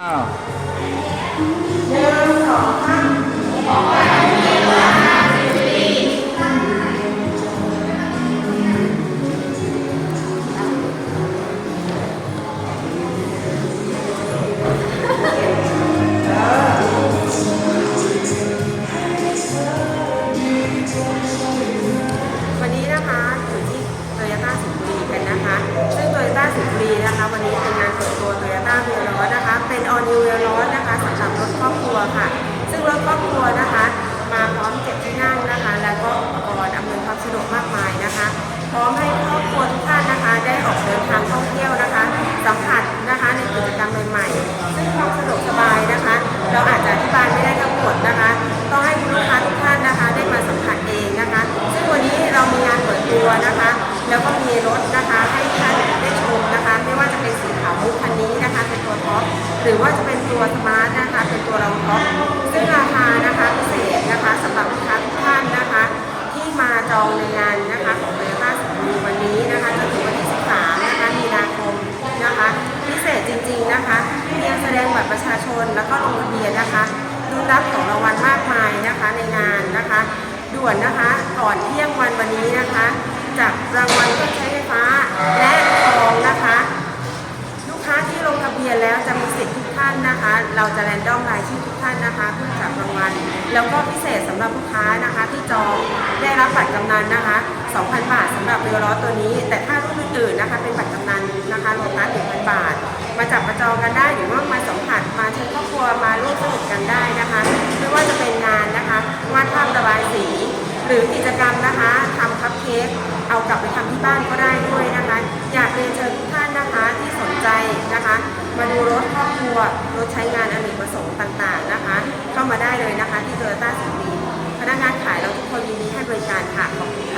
อ้าววันนี้นะคะอยู่ที่โตโยต้าสิงห์บุรีกันนะคะ ซึ่งโตโยต้าสิงห์บุรีนะคะ วันนี้เป็นงานเปิดตัวโตโยต้า นะคะเป็นออนิวเวลอนะคะ หรือว่าจะเป็นตัวสมาร์ทนะคะ เป็นตัวรองท็อปซึ่งราคานะคะพิเศษนะคะสำหรับลูกค้าทุกท่านนะคะ ที่มาจองในงานนะคะของโตโยต้าสิงห์บุรีวันนี้นะคะจนถึงวันที่ 13 นะคะ มีนาคมนะคะ พิเศษจริงๆนะคะเพียงแสดงบัตรประชาชนแล้วก็ลงทะเบียนนะคะรุนรับของรางวัลมากมายนะคะในงานนะคะ ด่วนนะคะก่อนที่ เราจะแรนดอมรายชื่อทุกท่านนะคะเพื่อจับรางวัลแล้วก็พิเศษสำหรับลูกค้านะคะ ที่จองได้รับบัตรกำนันนะคะ 2,000 บาทสำหรับเรือล้อตัวนี้ แต่ถ้ารุ่นอื่นๆนะคะเป็นบัตรกำนันนะคะโลตัส1,000 บาท มาจับมาจองกันได้หรือว่ามาสัมผัสมาเชิญครอบครัวมาร่วมสนุกกันได้นะคะไม่ว่าจะเป็นงานนะคะวาดภาพระบายสี หรือกิจกรรมนะคะทำคัพเค้กเอากลับไปทำที่บ้านก็ได้ด้วยนะคะ อยากเรียนเชิญทุกท่านนะคะที่สนใจนะคะ มาดูรถครอบครัวรถใช้งานอเนกประสงค์ต่างๆนะคะ เข้ามาได้เลยนะคะที่โตโยต้าสิงห์บุรีพนักงานขายเราทุกคนยินดีให้บริการค่ะขอบคุณ